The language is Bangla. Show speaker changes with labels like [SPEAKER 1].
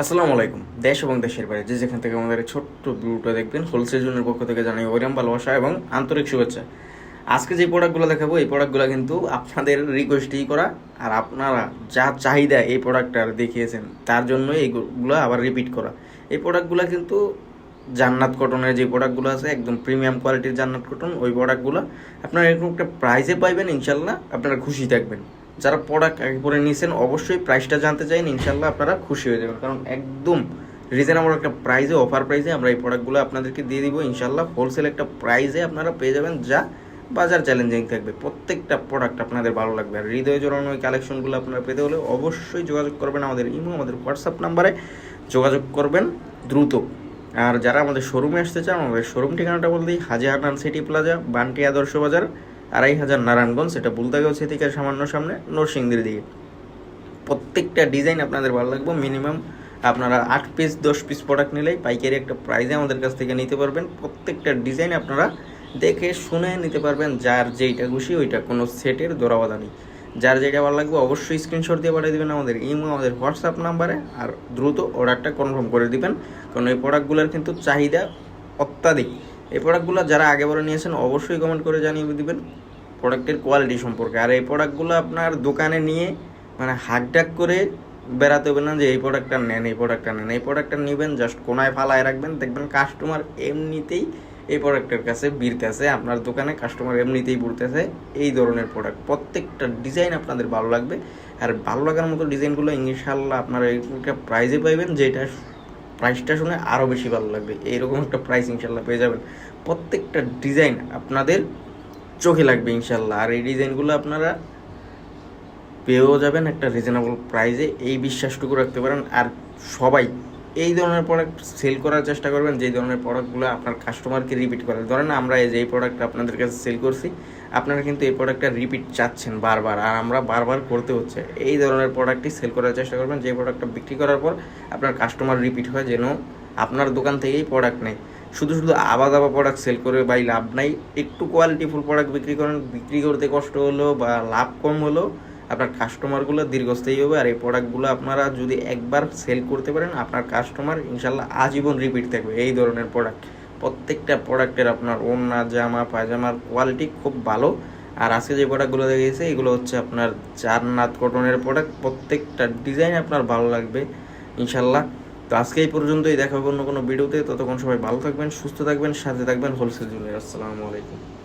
[SPEAKER 1] আসসালামু আলাইকুম। দেশ এবং দেশের বাইরে যে যেখান থেকে আমাদের ছোট্ট ভিডিওটা দেখবেন, হোলসেল জোনের পক্ষ থেকে জানাই ওইরাম ভালোবাসা এবং আন্তরিক শুভেচ্ছা। আজকে যে প্রোডাক্টগুলো দেখাবো, এই প্রোডাক্টগুলো কিন্তু আপনাদের রিকোয়েস্টই করা, আর আপনারা যা চাহিদা এই প্রোডাক্টটার দেখিয়েছেন, তার জন্য এইগুলো আবার রিপিট করা। এই প্রোডাক্টগুলো কিন্তু জান্নাত কটনের যে প্রোডাক্টগুলো আছে, একদম প্রিমিয়াম কোয়ালিটির জান্নাত কটন ওই প্রোডাক্টগুলো আপনারা এরকম একটা প্রাইজে পাইবেন ইনশাল্লাহ আপনারা খুশি থাকবেন। যারা প্রোডাক্ট আগে পরে নিয়েছেন, অবশ্যই প্রাইসটা জানতে চাইন ইনশাল্লাহ আপনারা খুশি হয়ে যাবেন। কারণ একদম রিজনেবল একটা প্রাইজে অফার প্রাইজে আমরা এই প্রোডাক্টগুলো আপনাদেরকে দিয়ে দিব। ইনশাল্লাহ হোলসেল একটা প্রাইজে আপনারা পেয়ে যাবেন যা বাজার চ্যালেঞ্জিং থাকবে। প্রত্যেকটা প্রোডাক্ট আপনাদের ভালো লাগবে। আর হৃদয় জড়ানো ওই কালেকশনগুলো আপনারা পেতে হলে অবশ্যই যোগাযোগ করবেন আমাদের ইমো, আমাদের হোয়াটসঅ্যাপ নাম্বারে যোগাযোগ করবেন দ্রুত। আর যারা আমাদের শোরুমে আসতে চান, আমাদের শোরুম ঠিকানাটা বলতেই হাজি হান্নান সিটি প্লাজা বান্টি আদর্শ বাজার। আড়াই হাজার নারায়ণগঞ্জ সেটা বুলতাগাঁও থেকে সামান্য সামনে, নরসিংদীর দিকে। প্রত্যেকটা ডিজাইন আপনাদের ভালো লাগবে। মিনিমাম আপনারা আট পিস দশ পিস প্রোডাক্ট নিলেই পাইকারি একটা প্রাইজে আমাদের কাছ থেকে নিতে পারবেন। প্রত্যেকটা ডিজাইন আপনারা দেখে শুনে নিতে পারবেন যার যেইটা খুশি, ওইটা কোনো সেটের দোরাবাদা নেই। যার যেটা ভালো লাগবে অবশ্যই স্ক্রিনশট দিয়ে পাঠিয়ে দেবেন আমাদের ইমো, আমাদের হোয়াটসঅ্যাপ নাম্বারে আর দ্রুত অর্ডারটা কনফার্ম করে দিবেন। কারণ এই প্রোডাক্টগুলোর কিন্তু চাহিদা অত্যাধিক। এই প্রোডাক্টগুলো যারা আগে নিয়েছেন অবশ্যই কমেন্ট করে জানিয়ে দিবেন প্রোডাক্টের কোয়ালিটি সম্পর্কে। আর এই প্রোডাক্টগুলো আপনার দোকানে নিয়ে মানে হাক ডাক করে বেড়াতে হবে না যে এই প্রোডাক্টটা নেন, এই প্রোডাক্টটা নেন। এই প্রোডাক্টটা নেবেন জাস্ট কোনায় ফালায় রাখবেন। দেখবেন কাস্টমার এমনিতেই এই প্রোডাক্টের কাছে বিরতেছে আপনার দোকানে কাস্টমার এমনিতেই বলতেছে এই ধরনের প্রোডাক্ট প্রত্যেকটা ডিজাইন আপনাদের ভালো লাগবে। আর ভালো লাগার মতো ডিজাইনগুলো ইনশাল্লাহ আপনারা একটা প্রাইজে পাইবেন, যেটা প্রাইসটা শুনে আরও বেশি ভালো লাগবে। এইরকম একটা প্রাইস ইনশাল্লাহ পেয়ে যাবেন। প্রত্যেকটা ডিজাইন আপনাদের চোখে লাগবে ইনশাল্লাহ। আর এই ডিজাইনগুলো আপনারা পেয়েও যাবেন একটা রিজনেবল প্রাইসে এই বিশ্বাসটুকু রাখতে পারেন। আর সবাই এই ধরনের প্রোডাক্ট সেল করার চেষ্টা করবেন, যেই ধরনের প্রোডাক্টগুলো আপনার কাস্টমারকে রিপিট করে। ধরেন আমরা এই যে, এই প্রোডাক্টটা আপনাদের কাছে সেল করছি, আপনারা কিন্তু এই প্রোডাক্টটা রিপিট চাচ্ছেন বারবার। আর আমরা বারবার করতে হচ্ছে। এই ধরনের প্রোডাক্টই সেল করার চেষ্টা করবেন যে প্রোডাক্টটা বিক্রি করার পর আপনার কাস্টমার রিপিট হয় যেন আপনার দোকান থেকেই প্রোডাক্ট নেই শুধু শুধু আবা দাবা প্রোডাক্ট সেল করে বাই লাভ নাই। একটু কোয়ালিটিফুল প্রোডাক্ট বিক্রি করেন, বিক্রি করতে কষ্ট হলো বা লাভ কম হলো আপনার কাস্টমারগুলো দীর্ঘস্থায়ী হবে আর এই প্রোডাক্টগুলো আপনারা যদি একবার সেল করতে পারেন, আপনার কাস্টমার ইনশাল্লাহ আজীবন রিপিট থাকবে এই ধরনের প্রোডাক্ট প্রত্যেকটা প্রোডাক্টের আপনার ওড়না, জামা, পায়জামার কোয়ালিটি খুব ভালো। আর আজকে যে প্রোডাক্টগুলো দেখেছে এগুলো হচ্ছে আপনার চারনাথ কটনের প্রোডাক্ট প্রত্যেকটা ডিজাইন আপনার ভালো লাগবে ইনশাল্লাহ। তো আজকে এই পর্যন্তই, দেখা হবে অন্য কোনো ভিডিওতে ততক্ষণ সবাই ভালো থাকবেন, সুস্থ থাকবেন, সাথে থাকবেন হোলসেল জুনিয়র আসসালামু আলাইকুম।